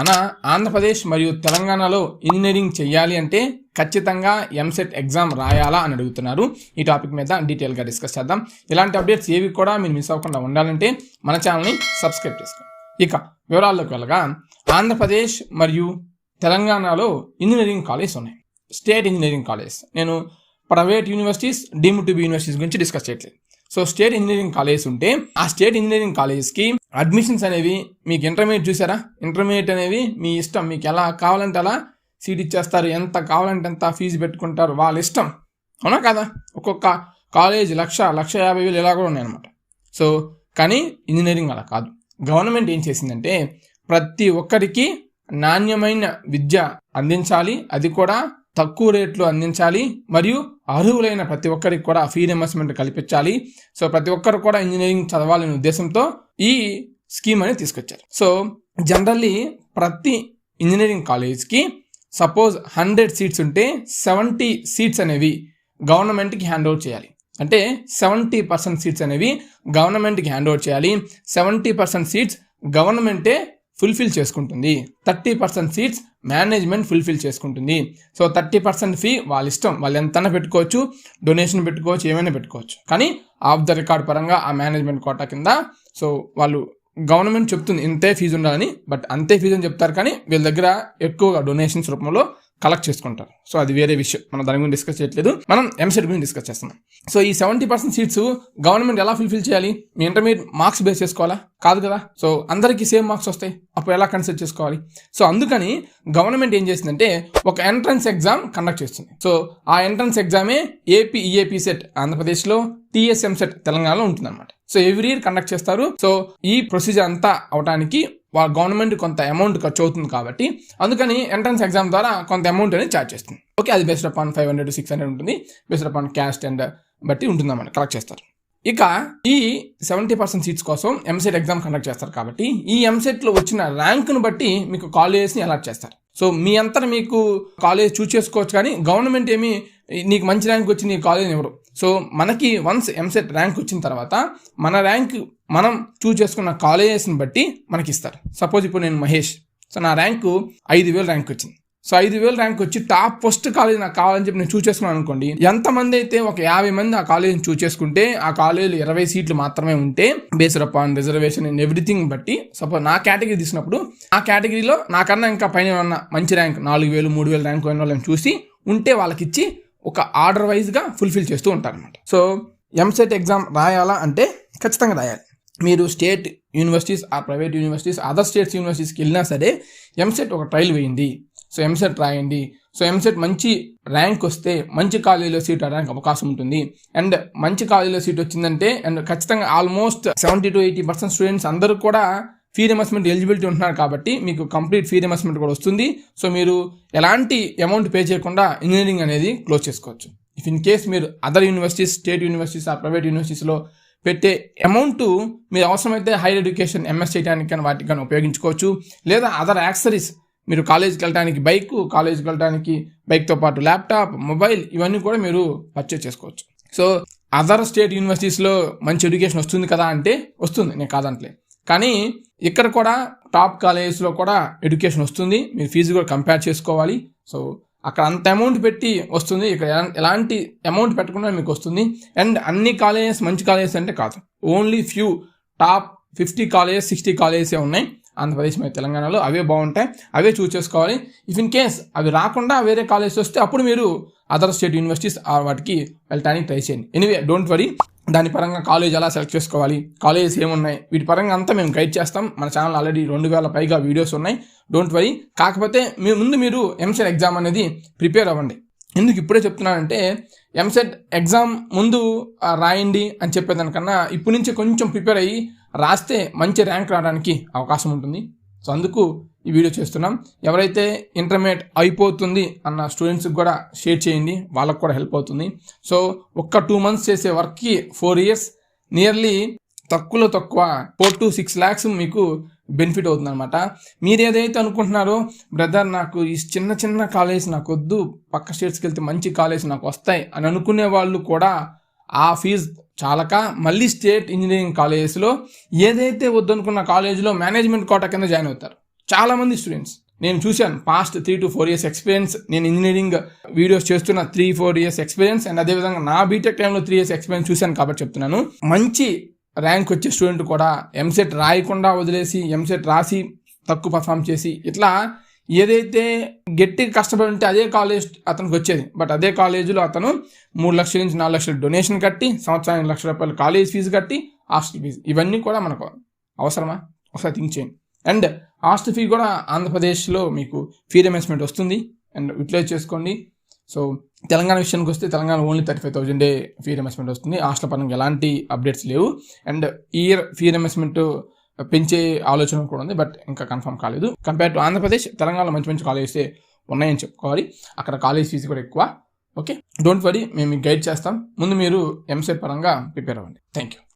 అన ఆంధ్రప్రదేశ్ మరియు తెలంగాణలో ఇంజనీరింగ్ చేయాలి అంటే ఖచ్చితంగా ఎంసెట్ ఎగ్జామ్ రాయాలా అని అడుగుతున్నారు. ఈ టాపిక్ మీద డీటెయిల్గా డిస్కస్ చేద్దాం. ఇలాంటి అప్డేట్స్ ఏవి కూడా మీరు మిస్ అవ్వకుండా ఉండాలంటే మన ఛానల్ని సబ్స్క్రైబ్ చేసుకోండి. ఇక వివరాల్లోకి వెళ్ళగా ఆంధ్రప్రదేశ్ మరియు తెలంగాణలో ఇంజనీరింగ్ కాలేజ్ ఉన్నాయి. స్టేట్ ఇంజనీరింగ్ కాలేజ్ నేను private universities deem to be universities గురించి డిస్కస్ చేయట్లేదు. సో స్టేట్ ఇంజనీరింగ్ కాలేజ్ ఉంటే ఆ స్టేట్ ఇంజనీరింగ్ కాలేజ్కి అడ్మిషన్స్ అనేవి మీకు ఇంటర్మీడియట్ చూసారా? ఇంటర్మీడియట్ అనేవి మీ ఇష్టం. మీకు ఎలా కావాలంటే అలా సీట్ ఇచ్చేస్తారు. ఎంత కావాలంటే ఎంత ఫీజు పెట్టుకుంటారు. వాళ్ళ ఇష్టం. అవునా కదా? ఒక్కొక్క కాలేజ్ లక్ష లక్ష యాభై వేలు ఇలా కూడా ఉన్నాయన్నమాట. సో కానీ ఇంజనీరింగ్ అలా కాదు. గవర్నమెంట్ ఏం చేసిందంటే ప్రతి ఒక్కరికి నాణ్యమైన విద్య అందించాలి. అది కూడా తక్కువ రేట్లు అందించాలి. మరియు అర్హులైన ప్రతి ఒక్కరికి కూడా ఫీ రియంబర్స్మెంట్ కల్పించాలి. సో ప్రతి ఒక్కరు కూడా ఇంజనీరింగ్ చదవాలనే ఉద్దేశంతో ఈ స్కీమ్ అనేది తీసుకొచ్చారు. సో జనరల్లీ ప్రతి ఇంజనీరింగ్ కాలేజ్కి సపోజ్ హండ్రెడ్ సీట్స్ ఉంటే సెవెంటీ సీట్స్ అనేవి గవర్నమెంట్కి హ్యాండ్ ఓవర్ చేయాలి. అంటే సెవెంటీ పర్సెంట్ సీట్స్ అనేవి గవర్నమెంట్కి హ్యాండ్ ఓవర్ చేయాలి. సెవెంటీ పర్సెంట్ సీట్స్ గవర్నమెంటే ఫుల్ఫిల్ చేసుకుంటుంది. Thirty percent seats management fulfil చేసుకుంటుంది. సో థర్టీ పర్సెంట్ ఫీ వాళ్ళ ఇష్టం. వాళ్ళు ఎంతైనా పెట్టుకోవచ్చు డొనేషన్ పెట్టుకోవచ్చు ఏమైనా పెట్టుకోవచ్చు. కానీ ఆఫ్ ద రికార్డ్ పరంగా ఆ మేనేజ్మెంట్ కోటా కింద సో వాళ్ళు గవర్నమెంట్ చెప్తుంది ఇంతే ఫీజు ఉండాలని బట్ అంతే ఫీజు అని చెప్తారు కానీ వీళ్ళ దగ్గర ఎక్కువగా డొనేషన్స్ రూపంలో కలెక్ట్ చేసుకుంటారు. సో అది వేరే విషయం. మనం దాని గురించి డిస్కస్ చేయట్లేదు. మనం ఎంసెట్ గురించి డిస్కస్ చేస్తున్నాం. సో ఈ సెవెంటీ పర్సెంట్ సీట్స్ గవర్నమెంట్ ఎలా ఫుల్ఫిల్ చేయాలి? మీ ఇంటర్మీడియట్ మార్క్స్ బేస్ చేసుకోవాలా? కాదు కదా? సో అందరికీ సేమ్ మార్క్స్ వస్తాయి. అప్పుడు ఎలా కన్సిడర్ చేసుకోవాలి? సో అందుకని గవర్నమెంట్ ఏం చేసిందంటే ఒక ఎంట్రన్స్ ఎగ్జామ్ కండక్ట్ చేస్తుంది. సో ఆ ఎంట్రన్స్ ఎగ్జామే ఏపీ ఈఏపీ సెట్ ఆంధ్రప్రదేశ్లో టీఎస్ఎం సెట్ తెలంగాణలో ఉంటుందన్నమాట. సో ఎవ్రీ ఇయర్ కండక్ట్ చేస్తారు. సో ఈ ప్రొసీజర్ అంతా అవడానికి వాళ్ళ గవర్నమెంట్ కొంత అమౌంట్ ఖర్చు అవుతుంది కాబట్టి అందుకని ఎంట్రన్స్ ఎగ్జామ్ ద్వారా కొంత అమౌంట్ అనేది ఛార్జ్ చేస్తుంది. ఓకే అది based upon five hundred six hundred ఉంటుంది. బేస్డ్ అపాన్ క్యాస్ట్ అండ్ బట్టి ఉంటుందన్నమాట కలెక్ట్ చేస్తారు. ఇక ఈ సెవెంటీ పర్సెంట్ సీట్స్ కోసం ఎంసెట్ ఎగ్జామ్ కండక్ట్ చేస్తారు కాబట్టి ఈ ఎంసెట్లో వచ్చిన ర్యాంక్ను బట్టి మీకు కాలేజెస్ని అలాట్ చేస్తారు. సో మీ అంతా మీకు కాలేజ్ చూస్ చేసుకోవచ్చు కానీ గవర్నమెంట్ ఏమి నీకు మంచి ర్యాంక్ వచ్చి నీ కాలేజ్ ఎవరు? సో మనకి వన్స్ ఎంసెట్ ర్యాంక్ వచ్చిన తర్వాత మన ర్యాంక్ మనం చూస్ చేసుకున్న కాలేజెస్ని బట్టి మనకి ఇస్తారు సపోజ్ ఇప్పుడు నేను మహేష్. సో నా ర్యాంకు ఐదు వేలు ర్యాంక్ వచ్చింది. సో ఐదు వేలు ర్యాంక్ వచ్చి టాప్ ఫస్ట్ కాలేజ్ నాకు కావాలని చెప్పి నేను చూస్ చేసుకున్నాను అనుకోండి ఎంతమంది అయితే ఒక యాభై మంది ఆ కాలేజీని చూస్ చేసుకుంటే ఆ కాలేజీలో ఇరవై సీట్లు మాత్రమే ఉంటే based upon reservation and everything బట్టి సపోజ్ నా కేటగిరీ తీసినప్పుడు ఆ కేటగిరీలో నాకన్నా ఇంకా పైన ఉన్న మంచి ర్యాంక్ నాలుగు వేలు మూడు వేలు ర్యాంక్ అయిన వాళ్ళని చూసి ఉంటే వాళ్ళకి ఇచ్చి ఒక ఆర్డర్ వైజ్గా ఫుల్ఫిల్ చేస్తూ ఉంటారనమాట సో ఎంసెట్ ఎగ్జామ్ రాయాలా అంటే ఖచ్చితంగా రాయాలి. మీరు స్టేట్ యూనివర్సిటీస్ ఆ ప్రైవేట్ యూనివర్సిటీస్ అదర్ స్టేట్స్ యూనివర్సిటీస్కి వెళ్ళినా సరే ఎంసెట్ ఒక ట్రయల్ వేయింది సో ఎంసెట్ రాయండి. సో ఎంసెట్ మంచి ర్యాంక్ వస్తే మంచి కాలేజీలో సీట్ రావడానికి అవకాశం ఉంటుంది. అండ్ మంచి కాలేజీలో సీట్ వచ్చిందంటే అండ్ ఖచ్చితంగా almost seventy to eighty percent students అందరూ కూడా ఫీ రిమర్స్మెంట్ ఎలిజిబిలిటీ ఉంటున్నారు కాబట్టి మీకు కంప్లీట్ ఫీ రిమర్స్మెంట్ కూడా వస్తుంది. సో మీరు ఎలాంటి అమౌంట్ పే చేయకుండా ఇంజనీరింగ్ అనేది క్లోజ్ చేసుకోవచ్చు. ఇఫ్ ఇన్ కేస్ మీరు అదర్ యూనివర్సిటీస్ స్టేట్ యూనివర్సిటీస్ ఆ ప్రైవేట్ యూనివర్సిటీస్లో పెట్టే అమౌంట్ మీరు అవసరమైతే హైయర్ ఎడ్యుకేషన్ ఎంఎస్ చేయడానికి కానీ వాటికి కానీ ఉపయోగించుకోవచ్చు. లేదా అదర్ యాక్సరీస్ మీరు కాలేజ్కి వెళ్ళడానికి బైక్ కాలేజ్కి వెళ్ళడానికి బైక్తో పాటు ల్యాప్టాప్ మొబైల్ ఇవన్నీ కూడా మీరు పర్చేస్ చేసుకోవచ్చు. సో అదర్ స్టేట్ యూనివర్సిటీస్లో మంచి ఎడ్యుకేషన్ వస్తుంది కదా అంటే వస్తుంది. నేను కాదంటలే కానీ ఇక్కడ కూడా టాప్ కాలేజెస్లో కూడా ఎడ్యుకేషన్ వస్తుంది. మీరు ఫీజు కూడా కంపేర్ చేసుకోవాలి. సో అక్కడ అంత అమౌంట్ పెట్టి వస్తుంది. ఇక్కడ ఎలా- ఎలాంటి అమౌంట్ పెట్టకుండా మీకు వస్తుంది. అండ్ అన్ని కాలేజెస్ మంచి కాలేజెస్ అంటే కాదు. Only few top fifty colleges sixty కాలేజెసే ఉన్నాయి. ఆంధ్రప్రదేశ్ మరియు తెలంగాణలో అవే బాగుంటాయి. అవే చూస్ చేసుకోవాలి. ఇఫ్ ఇన్ కేస్ అవి రాకుండా వేరే కాలేజెస్ వస్తే అప్పుడు మీరు అదర్ స్టేట్ యూనివర్సిటీస్ వాటికి వెళ్ళటానికి ట్రై చేయండి. ఎనీవే డోంట్ వరీ దాని పరంగా కాలేజ్ ఎలా సెలెక్ట్ చేసుకోవాలి? కాలేజెస్ ఏమున్నాయి? వీటి పరంగా అంతా మేము గైడ్ చేస్తాం. మన ఛానల్ ఆల్రెడీ రెండు వేల పైగా వీడియోస్ ఉన్నాయి. డోంట్ వరీ కాకపోతే మీ ముందు మీరు ఎంసెట్ ఎగ్జామ్ అనేది ప్రిపేర్ అవ్వండి. ఎందుకు ఇప్పుడే చెప్తున్నానంటే ఎంసెట్ ఎగ్జామ్ ముందు రాయండి అని చెప్పేదానికన్నా ఇప్పటి నుంచి కొంచెం ప్రిపేర్ అయ్యి రాస్తే మంచి ర్యాంక్ రావడానికి అవకాశం ఉంటుంది. సో అందుకు ఈ వీడియో చేస్తున్నాం. ఎవరైతే ఇంటర్మీడియట్ అయిపోతుంది అన్న స్టూడెంట్స్కి కూడా షేర్ చేయండి. వాళ్ళకు కూడా హెల్ప్ అవుతుంది. సో ఒక్క టూ మంత్స్ చేసే వర్క్కి ఫోర్ ఇయర్స్ నియర్లీ తక్కువలో తక్కువ ఫోర్ టు సిక్స్ ల్యాక్స్ మీకు బెనిఫిట్ అవుతుంది అనమాట మీరు ఏదైతే అనుకుంటున్నారో బ్రదర్ నాకు ఈ చిన్న చిన్న కాలేజ్ నాకు వద్దు పక్క స్టేట్స్కి వెళ్తే మంచి కాలేజ్ నాకు వస్తాయి అని అనుకునే వాళ్ళు కూడా ఆ ఫీజు చాలక మళ్ళీ స్టేట్ ఇంజనీరింగ్ కాలేజెస్లో ఏదైతే వద్దనుకున్న కాలేజీలో మేనేజ్మెంట్ కోట కింద జాయిన్ అవుతారు. చాలామంది స్టూడెంట్స్ నేను చూశాను past three to four years experience నేను ఇంజనీరింగ్ వీడియోస్ చేస్తున్న three four years experience and అదేవిధంగా నా బీటెక్ టైంలో త్రీ ఇయర్స్ ఎక్స్పీరియన్స్ చూశాను కాబట్టి చెప్తున్నాను. మంచి ర్యాంక్ వచ్చే స్టూడెంట్ కూడా ఎంసెట్ రాయకుండా వదిలేసి ఎంసెట్ రాసి తక్కువ పర్ఫామ్ చేసి ఇట్లా ఏదైతే గట్టిగా కష్టపడి ఉంటే అదే కాలేజ్ అతనికి వచ్చేది. బట్ అదే కాలేజీలో అతను మూడు లక్షల నుంచి నాలుగు లక్షలు డొనేషన్ కట్టి సంవత్సరానికి లక్ష రూపాయలు కాలేజ్ ఫీజు కట్టి హాస్టల్ ఫీజు ఇవన్నీ కూడా మనకు అవసరమా? ఒకసారి థింక్ చేయండి. అండ్ హాస్టల్ ఫీ కూడా ఆంధ్రప్రదేశ్లో మీకు ఫీ రిమెన్స్మెంట్ వస్తుంది. అండ్ యూటిలైజ్ చేసుకోండి. సో తెలంగాణ విషయానికి వస్తే తెలంగాణ ఓన్లీ థర్టీ ఫైవ్ థౌజండే ఫీ రిమెన్స్మెంట్ వస్తుంది. హాస్టల్ పరంగా ఎలాంటి అప్డేట్స్ లేవు. అండ్ ఇయర్ ఫీ రిమెన్స్మెంట్ పెంచే ఆలోచన కూడా ఉంది. బట్ ఇంకా కన్ఫర్మ్ కాలేదు. కంపేర్ టు ఆంధ్రప్రదేశ్ తెలంగాణలో మంచి మంచి కాలేజెస్ ఉన్నాయని చెప్పుకోవాలి. అక్కడ కాలేజ్ ఫీజు కూడా ఎక్కువ. ఓకే డోంట్ వరీ మేము గైడ్ చేస్తాం. ముందు మీరు ఎంసెట్ పరంగా ప్రిపేర్ అవ్వండి. Thank you